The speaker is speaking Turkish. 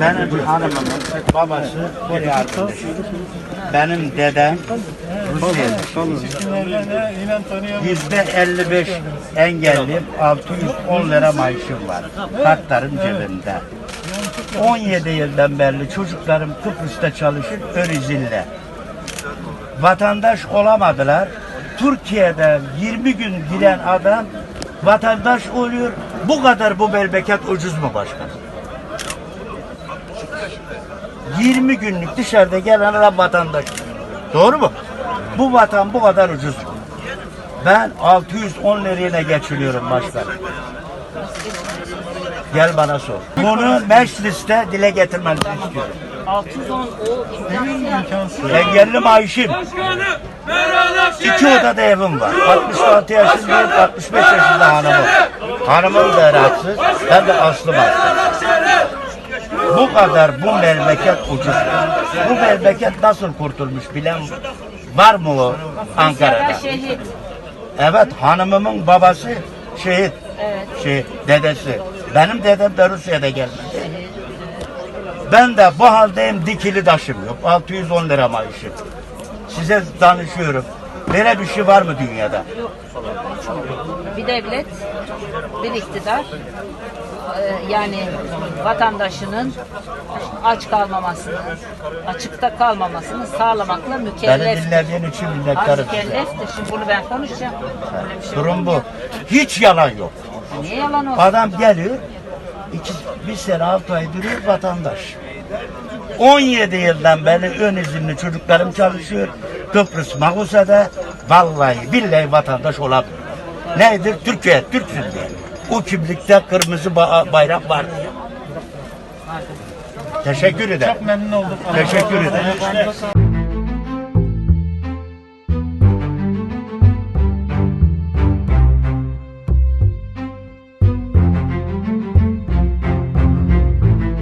Benim hanımımın babası arkadaşı. Benim dedem Rusyalı. Yüzde 55 engelli 610 lira maaşım var. Kartlarım cebimde. 17 yıldan beri çocuklarım Kıbrıs'ta çalışır Örizil'de. Vatandaş olamadılar. Türkiye'de 20 gün giren adam vatandaş oluyor. Bu kadar bu memleket ucuz mu başkanım? 20 günlük dışarıda gelen vatandaş. Doğru mu? Bu vatan bu kadar ucuz? Ben 610 liraya geçiriyorum başkanım. Gel bana sor. Bunu mecliste dile getirmeni istiyorum. 610 o imkansız. Engelli maaşım. İki odada evim var. 66 yaşındayım, 65 yaşında hanımım. Hanımım da rahatsız, ben de aslım hasta. Bu kadar bu memleket ucuz. Bu memleket nasıl kurtulmuş bilen var mı o Ankara'da? şehit. Evet hanımımın babası şehit. Evet. Şey, dedesi. Benim dedem de Rusya'da gelmedi. Ben de bu haldeyim dikili taşım yok. 610 lira maaşım. Size danışıyorum. Böyle bir şey var mı dünyada? Bir devlet, bir iktidar e, yani vatandaşının aç kalmamasını, açıkta kalmamasını sağlamakla Beni mükellef. dinlediğin için minnettarım. Mükelleftir. Şimdi bunu ben konuşacağım. Şey Durum bu. Hiç yalan yok. Niye yalan olsun? Adam geliyor, iki, bir sene altı ay duruyor vatandaş. 17 yıldan beri ön izinli çocuklarım çalışıyor. Kıbrıs Magusa'da vallahi billahi vatandaş olabilir. Nedir? Türkiye, Türksün diye. O kimlikte kırmızı ba- bayrak var diye. Teşekkür ederim. Memnun olduk. Teşekkür ederim.